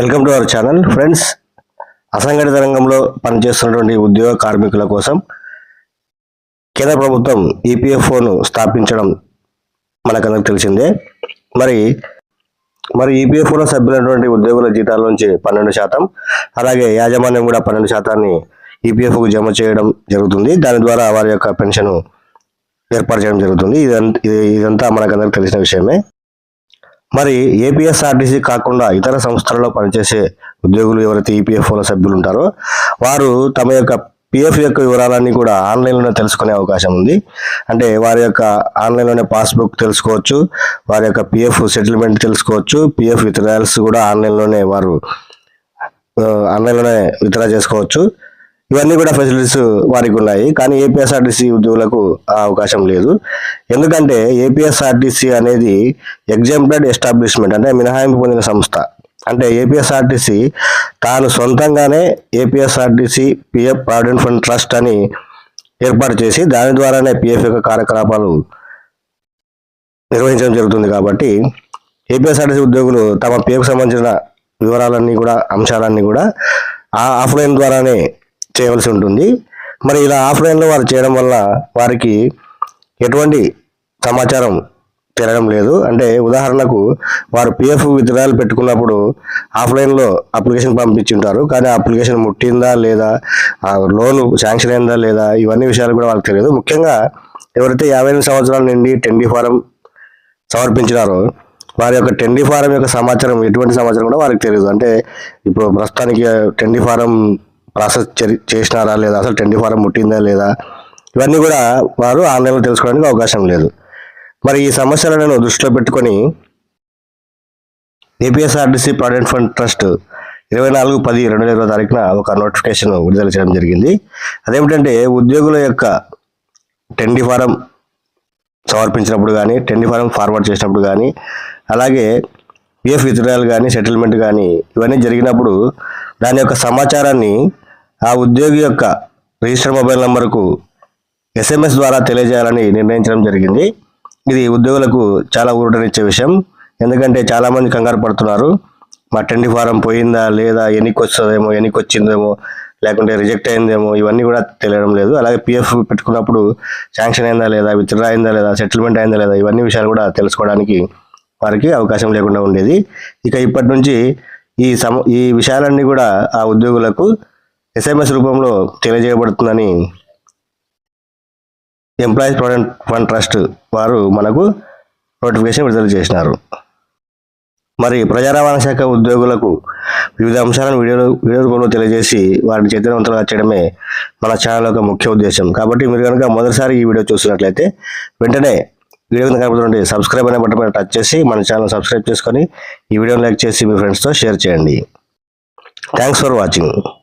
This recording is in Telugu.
Welcome to our channel. Friends అసంఘటిత రంగంలో పనిచేస్తున్నటువంటి ఉద్యోగ కార్మికుల కోసం కేంద్ర ప్రభుత్వం ఈపీఎఫ్ఓను స్థాపించడం మనకందరికి తెలిసిందే. మరి మరి ఈపీఎఫ్ఓలో సభ్యులైనటువంటి ఉద్యోగుల జీతాల నుంచి పన్నెండు శాతం అలాగే యాజమాన్యం కూడా పన్నెండు శాతాన్ని ఈపీఎఫ్కు జమ చేయడం జరుగుతుంది. దాని ద్వారా వారి యొక్క పెన్షన్ ఏర్పాటు చేయడం జరుగుతుంది. ఇదంతా ఇదంతా మనకందరికి తెలిసిన విషయమే. మరి ఏపీఎస్ఆర్టీసీ కాకుండా ఇతర సంస్థలలో పనిచేసే ఉద్యోగులు ఎవరైతే ఈపీఎఫ్ఓల సభ్యులు ఉంటారో వారు తమ యొక్క పిఎఫ్ యొక్క వివరాలన్నీ కూడా ఆన్లైన్లోనే తెలుసుకునే అవకాశం ఉంది. అంటే వారి యొక్క ఆన్లైన్లోనే పాస్బుక్ తెలుసుకోవచ్చు వారి యొక్క పిఎఫ్ సెటిల్మెంట్ తెలుసుకోవచ్చు పిఎఫ్ విత్డ్రాయల్స్ కూడా ఆన్లైన్లోనే వారు ఆన్లైన్లోనే విత్డ్రా చేసుకోవచ్చు. ఇవన్నీ కూడా ఫెసిలిటీస్ వారికి ఉన్నాయి. కానీ ఏపీఎస్ఆర్టీసీ ఉద్యోగులకు ఆ అవకాశం లేదు. ఎందుకంటే ఏపీఎస్ఆర్టీసీ అనేది ఎగ్జాంప్టెడ్ ఎస్టాబ్లిష్మెంట్ అంటే మినహాయింపు పొందిన సంస్థ. అంటే ఏపీఎస్ఆర్టీసీ తాను సొంతంగానే APSRTC PF provident fund trust అని ఏర్పాటు చేసి దాని ద్వారానే పిఎఫ్ యొక్క కార్యకలాపాలు నిర్వహించడం జరుగుతుంది కాబట్టి ఏపీఎస్ఆర్టీసీ ఉద్యోగులు తమ పిఎఫ్ సంబంధించిన వివరాలన్నీ కూడా అంశాలన్నీ కూడా ఆ ఆఫ్లైన్ ద్వారానే చేయవలసి ఉంటుంది. మరి ఇలా ఆఫ్లైన్లో వారు చేయడం వల్ల వారికి ఎటువంటి సమాచారం తెలియడం లేదు. అంటే ఉదాహరణకు వారు పిఎఫ్ విత్డ్రాయల్ పెట్టుకున్నప్పుడు ఆఫ్లైన్లో అప్లికేషన్ పంపించి ఉంటారు కానీ ఆ అప్లికేషన్ ముట్టిందా లేదా లోన్ శాంక్షన్ అయిందా లేదా ఇవన్నీ విషయాలు కూడా వాళ్ళకి తెలియదు. ముఖ్యంగా ఎవరైతే యాభై ఎనిమిది సంవత్సరాల నుండి టెండీ ఫారం సమర్పించినారో వారి యొక్క టెండీ ఫారం యొక్క సమాచారం ఎటువంటి సమాచారం కూడా వారికి తెలియదు. అంటే ఇప్పుడు ప్రస్తుతానికి టెండీ ఫారం ప్రాసెస్ చేసినారా లేదా? అసలు టెండి ఫారం ముట్టిందా లేదా? ఇవన్నీ కూడా వారు ఆన్లైన్లో తెలుసుకోవడానికి అవకాశం లేదు. మరి ఈ సమస్యలను దృష్టిలో పెట్టుకొని ఏపీఎస్ఆర్టీసీ ప్రావిడెంట్ ఫండ్ ట్రస్ట్ ఇరవై నాలుగు పది రెండు వేల ఇరవై తారీఖున ఒక నోటిఫికేషన్ విడుదల చేయడం జరిగింది. అదేమిటంటే ఉద్యోగుల యొక్క టెండీ ఫారం సమర్పించినప్పుడు కానీ టెండీ ఫారం ఫార్వర్డ్ చేసినప్పుడు కానీ అలాగే పిఎఫ్ విత్డ్రాయల్ కానీ సెటిల్మెంట్ కానీ ఇవన్నీ జరిగినప్పుడు దాని యొక్క సమాచారాన్ని ఆ ఉద్యోగి యొక్క రిజిస్టర్ మొబైల్ నంబర్కు ఎస్ఎంఎస్ ద్వారా తెలియజేయాలని నిర్ణయించడం జరిగింది. ఇది ఉద్యోగులకు చాలా ఊరటనిచ్చే విషయం. ఎందుకంటే చాలామంది కంగారు పడుతున్నారు. మా టెండి ఫారం పోయిందా లేదా ఎన్నికి వస్తుందేమో ఎన్నికి వచ్చిందేమో లేకుంటే రిజెక్ట్ అయిందేమో ఇవన్నీ కూడా తెలియడం లేదు. అలాగే పిఎఫ్ పెట్టుకున్నప్పుడు శాంక్షన్ అయిందా లేదా విత్డ్రా అయిందా లేదా సెటిల్మెంట్ అయిందా లేదా ఇవన్నీ విషయాలు కూడా తెలుసుకోవడానికి వారికి అవకాశం లేకుండా ఉండేది. ఇక ఇప్పటి నుంచి ఈ సమ ఈ విషయాలన్నీ కూడా ఆ ఉద్యోగులకు ఎస్ఎంఎస్ రూపంలో తెలియజేయబడుతుందని ఎంప్లాయీస్ ప్రొవిడెంట్ ఫండ్ ట్రస్ట్ వారు మనకు నోటిఫికేషన్ విడుదల చేసినారు. మరి ప్రజా రవాణా శాఖ ఉద్యోగులకు వివిధ అంశాలను వీడియో వీడియో రూపంలో తెలియజేసి వారిని చైతన్యవంతులుగా చేయడమే మన ఛానల్ యొక్క ముఖ్య ఉద్దేశం. కాబట్టి మీరు కనుక మొదటిసారి ఈ వీడియో చూసినట్లయితే వెంటనే వీడియో కింద సబ్స్క్రైబ్ అనే బటన్ మీద టచ్ చేసి మన ఛానల్ సబ్స్క్రైబ్ చేసుకొని ఈ వీడియోని లైక్ చేసి మీ ఫ్రెండ్స్తో షేర్ చేయండి. Thanks for watching